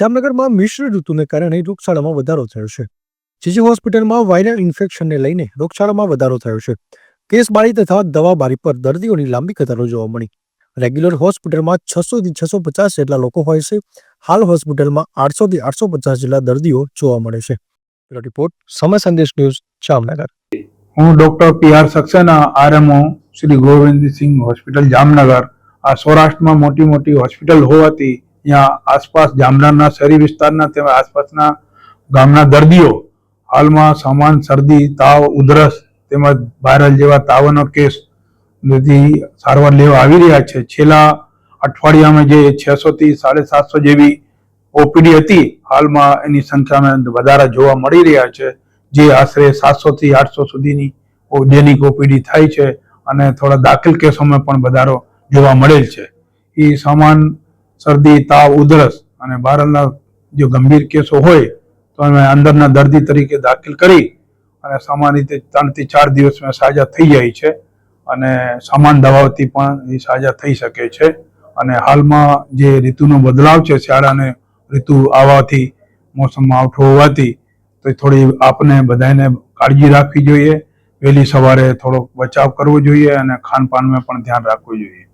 જામનગરમાં મિશ્ર ઋતુને કારણે રોગચાળામાં વધારો થયો છે. જીજી હોસ્પિટલમાં વાયરલ ઇન્ફેક્શનને લઈને રોગચાળામાં વધારો થયો છે. કેસ બારી તથા દવા બારી પર દર્દીઓની લાંબી કતારો જોવા મળી. રેગ્યુલર હોસ્પિટલમાં છસો થી છસો પચાસ જેટલા લોકો હોય છે. હાલ હોસ્પિટલમાં આઠસો થી આઠસો પચાસ જેટલા દર્દીઓ જોવા મળે છે. રિપોર્ટ, સમય સંદેશ ન્યૂઝ, જામનગર. હું doctor P R Saxena RMO Shri Govindsinh hospital Jamnagar. આ સૌરાષ્ટ્રમાં મોટી મોટી હોસ્પિટલ હોવાથી ત્યાં આસપાસ જામનગરના શહેરી વિસ્તારના તેમજ આસપાસના ગામના દર્દીઓ હાલમાં સામાન, શરદી, તાવ, ઉધરસ તેમજ વાયરલ જેવા તાવનો કેસથી સારવાર લેવા આવી રહ્યા છે. છેલ્લા અઠવાડિયામાં જે છસો થી સાડા સાતસો જેવી ઓપીડી હતી, હાલમાં એની સંખ્યામાં વધારા જોવા મળી રહ્યા છે, જે આશરે સાતસો થી આઠસો સુધીની દૈનિક ઓપીડી થાય છે અને થોડા દાખલ કેસોમાં પણ વધારો જોવા મળેલ છે. એ સામાન શરદી, તાવ, ઉધરસ અને બહારના જો ગંભીર કેસો હોય, તો અમે અંદરના દર્દી તરીકે દાખલ કરી અને સામાન્ય રીતે ત્રણથી ચાર દિવસમાં સાજા થઈ જાય છે અને સમાન દવાઓથી પણ એ સાજા થઈ શકે છે. અને હાલમાં જે ઋતુનો બદલાવ છે, શિયાળાને ઋતુ આવવાથી, મોસમમાં આવઠો હોવાથી, તો થોડી આપને બધાને કાળજી રાખવી જોઈએ. વહેલી સવારે થોડોક બચાવ કરવો જોઈએ અને ખાનપાનમાં પણ ધ્યાન રાખવું જોઈએ.